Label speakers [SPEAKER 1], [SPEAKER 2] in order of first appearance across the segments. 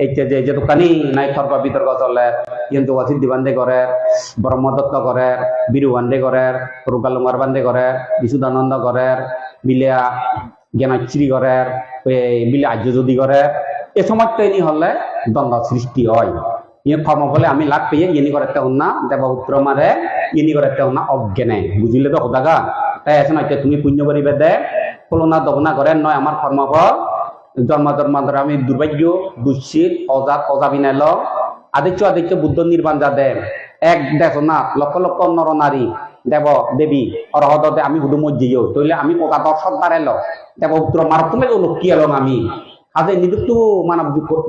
[SPEAKER 1] এইটা যে যে দোকানি নাই তর্ক বিতর্ক চলে কিন্তু অসিদ্ধি বান্ধে করে ব্রহ্মদত্ত করে বীরু বান্ধে করে রুগালুমার বান্ধে করে বিশুদ্ধানন্দ করে মিলিয়া জ্ঞানাশ্রী করে মিলে আর্য যদি করে এ সময় তো এনি হলে দ্বন্দ্ব সৃষ্টি হয়। ইয়ে কর্ম ফলে আমি লাভ পেয়ে ইনি করে একটা না দেবপুত্র মারে ইনি করে একটা না অজ্ঞানে। বুঝিলে তো হোদাগা তাই আছে না তুমি পুণ্য করিবে দে কলনা দবনা করে নয় আমার কর্মফল জন্ম জন্মান্তর আমি দুর্ভাগ্য দুশ্চিত, অজাত অজাবিনাইল আদিত্য আদিত্য বুদ্ধ নির্বাণ যা দেব এক দেখো না, লক্ষ লক্ষ নর নারী দেব দেবী অরহদ আমি বুধু মজ্জিও তইলে আমি কথা দর্শক বাড়াইল দেব পুত্র মারক তুমি লক্ষ্মী এলং আমি? আজ নিযুক্ত মানব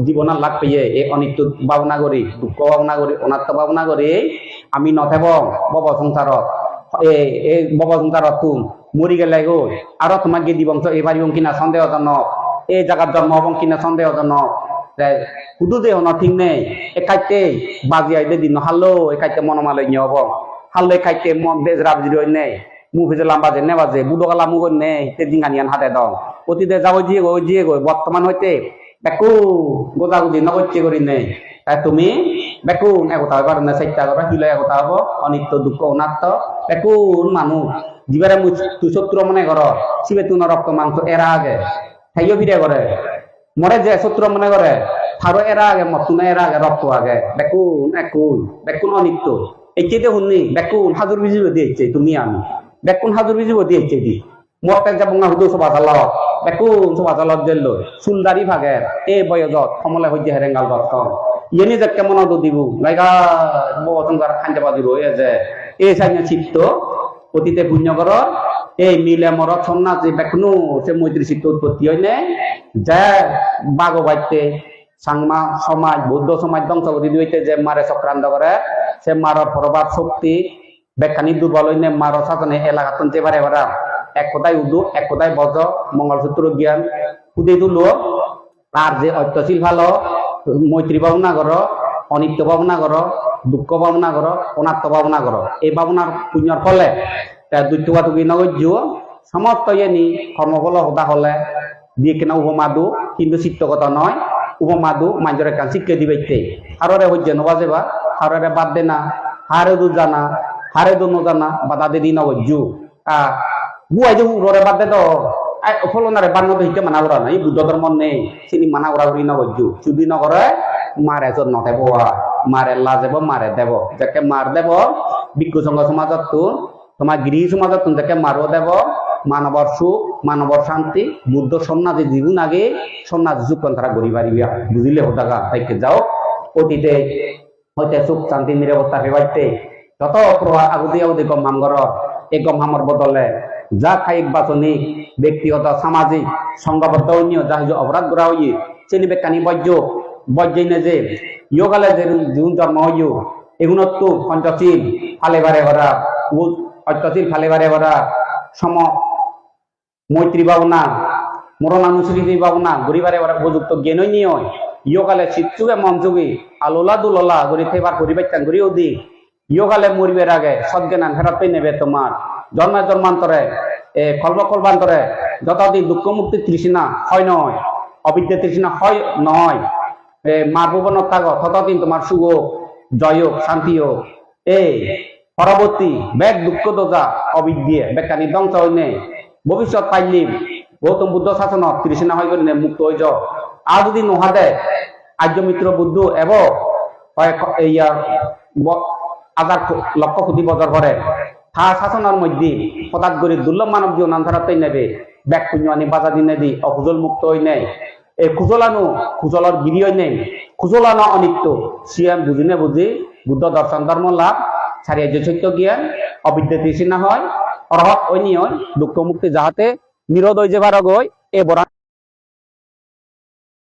[SPEAKER 1] জীবনার লাভ পেয়ে এই অনিত্য ভাবনা করি দুঃখ ভাবনা করি অনাত্ম ভাবনা করি আমি নথেব বব সংসারত এই বব সংসারত তুম মরি গেলে গো। আরও তোমাক দিবংশ পারিবং কিনা সন্দেহজনক। এই জায়গার জন্ম হবং কিনা সন্দেহজনক শুধু যে হন, ঠিক নেই। একাইতে বাজি আইদে দিন, হাল্লো, একাইতে মনমালয় নিয়ে হব। হাল্লো, একাইতে মন বেজ রাবজি নেই। মু ভেজে লাম্বা যে নেবাজে গালা মুগ নেই। তে জিঙ্গানিয়ান হাতে দং। অতীতে যাব জিয়ে গো জিয়ে গো বর্তমান হইতে বেকু গুজি নগচ্ছি করি নেই। তাই তুমি বেকুন একতা হবার না চেষ্টা করবা হিলে একতা হব, অনিত্য, দুঃখ অনাত্ম বেকুন মানুষ মুই তুই শত্রু মনে কর শিবে তুন রক্ত মাংস এরা আগে। খাইও ফিরে করে মরে যে শত্রু মনে করে থারো এরা আগে, মতুনা এরা আগে রক্ত আগে। বেকুন, একুন, বেকুন অনিত্য। এইটাতে শুননি বেকুন হাজুর বিজিব দিয়েছে তুমি আমি। বেকুন হাজুর বিজিব দিয়েছে দি। মরতে যাব না হুদু সভা চাল বেকুন সভা চালত জেল চুলদারি ভাগে। এই বয়সত সমলে সহ্য হেৰেঙাল দত্ত ইয়েনি যে কেমন দিব লাইগা বচনকার খাঞ্জা বাজিব, এ যে। এই সাইনে চিত্ত অতীতে পুণ্য কর এই মিলে মরত সন্ন্যাসী বেকনু সে মৈত্রী চিত্ত উৎপত্তি হয় নে। যে বাঘ বাইতে সাংমা সমাজ, বৌদ্ধ সমাজ ধ্বংস করে দিতে যে মারে চক্রান্ত করে, সে মারর প্রভাব শক্তি বেখানি দুর্বল হইনে মারর শাসনে এলাকা যে বারে বারা। এক কথায় উদু এক কথায় বজ মঙ্গলসূত্র জ্ঞান খুদে তুলো আর যে অত্যশীল ভালো, মৈত্রী ভাবনা কর, অনিত্য ভাবনা কর, দুঃখ ভাবনা কর, অনাত্ম ভাবনা কর। এই ভাবনার পুণ্যর ফলে তুমি নগর্য সমস্ত ইয়েনি কর্মফল হতা হলে দিয়ে কিনা উপমাদু, কিন্তু চিত্তগত নয়, উপমাদু মাঞ্জরে কান শিক্ষা দিবে হাররে হজ্জে নবাজে বা বাদ দে না হারে দু জানা হারে দু নজানা বা দাদে দি নগর্য আহ বুয়াই যে বাদ দে ফলনারে বান্ন হিতে মানা করা নাই, বুদ্ধ ধর্ম নেই চিনি মানা করা করি নগর্য যদি নকরে মারে যত নথেব মারে লাজেব মারে দেব। যাকে মার দেব বিক্ষু সংঘ সমাজত তো তোমার গৃহ সমাজত তো যাকে মারও দেব। মানবর সুখ, মানবর শান্তি বুদ্ধ সন্ন্যাসী জীবন আগে সন্ন্যাসী যুগ তারা গড়ি পারিবা বুঝিলে হোদাগা তাইকে যাও। অতীতে হইতে সুখ শান্তি নিরাপত্তা পেবাইতে যত প্রভাব আগুদি আগুদি গম হাম ঘর, এই গম বদলে যা খাইক বাচনি ব্যক্তিগত, সামাজিক সংঘবদ্ধ অন্য যা হইজ অপরাধ করা হইয়ে। চেনি বেকানি বৈজ্য বৈজ্ঞানে যে ইয়োগালে যে জুন জন্ম হইয় এগুণত পঞ্চশীল, ফালে বারে ভরা ফালে বারে ভরা সম মৈত্রী ভাবনা মরণানুসৃতি ভাবনা গরিবারে ভরা উপযুক্ত জ্ঞানই নিয় ইয়োগালে চিত্তুকে মন যুগি আলোলা দুললা গরি থেবার পরিবেশন গরি অধি ইয়োগালে মরিবের আগে সজ্ঞান ফেরতই নেবে তোমার। জন্মে জন্মান্তরে, এ কল্প কল্পান্তরে যতদিন দুঃখ মুক্তি তৃষ্ণা হয় নয়, অবিদ্যা তৃষ্ণা হয় নয়। এ মার ভুবন থাক ততদিন তোমার সুখ জয় শান্তি হোক। এই পরবর্তী বেগ দুঃখ দোজা অবিদ্যে বেকানি ধ্বংস হইনে ভবিষ্যৎ পাইলিম গৌতম বুদ্ধ শাসন তৃষ্ণা হয় করিনে মুক্ত হয়ে যাও। আর যদি নহাদে আর্য মিত্র বুদ্ধ এব ইয়ার আজার লক্ষ কোটি বছর পরে হা শাসনের মধ্যে হঠাৎ করে দুর্লভ মানব জীবন আন্ধারাতেই নেবে। ব্যাগ পুণ্য আনি বাজা দিনে দি অকুজল মুক্ত হই নেই। এই খুজলানো খুজলর গিরি হই নেই। খুজলানো অনিত্য। সিয়াম বুঝিনে বুঝি বুদ্ধ দর্শন ধর্ম লাভ ছাড়িয়ে যে চৈত্য জ্ঞান, অবিদ্যা তৃষ্ণা হয় অর্হ অনিয়ন দুঃখ মুক্তি যাহাতে নিরোধ যে হয় এ বরান